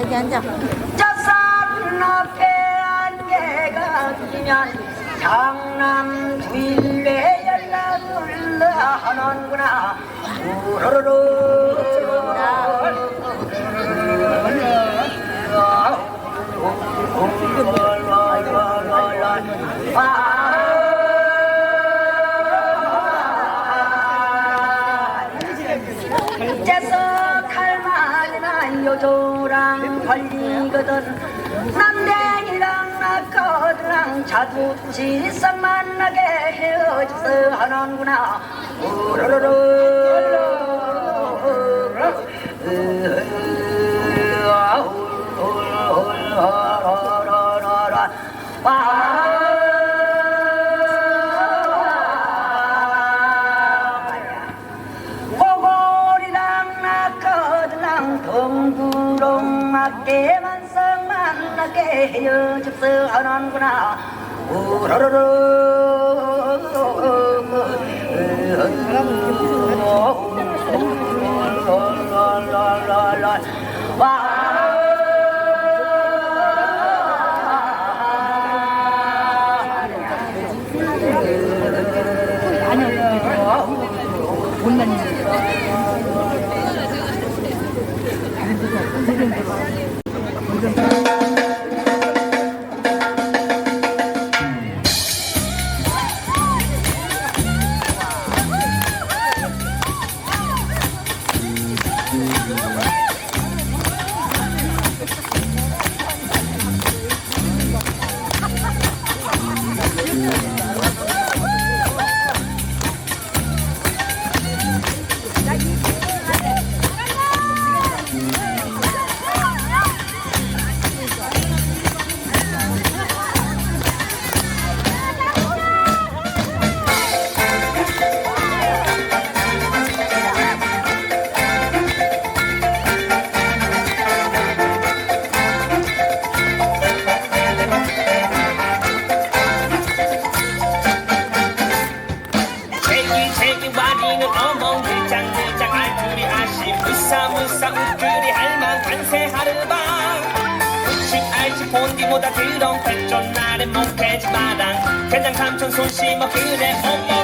여기 앉아. 저산높에 안개가 끼면 장남 주일에 연락을 하는구나. 우르르르. 이제서 칼만이나 요조랑 걸리거든. 남대이랑 나커드랑 자두지상 만나게 헤어져서 하는구나. 고 동구롱 맞게 만성 만나게 헤어집서 하는구나. 와 제기 늘장 늘장 알투리 아시 무사 무사 우뚜리 할망 관세 하르방. 우식 알지 본디보다 드렁 백전 날에 목해지 마당. 된장 삼촌 손 심어 그래 어멍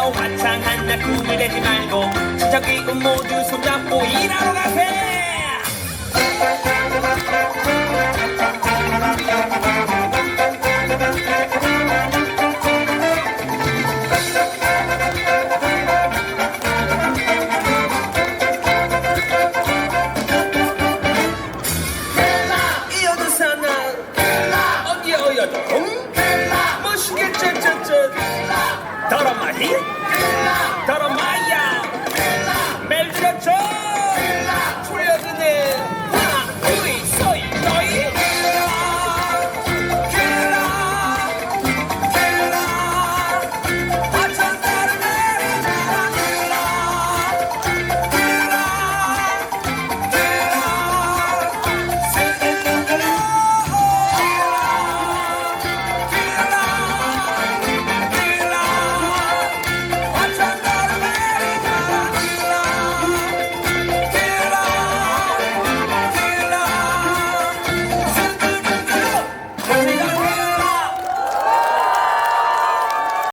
모여 화창한 날 꿈을 대지 말고 친척 이웃 모두 손잡고 일하러 가세 이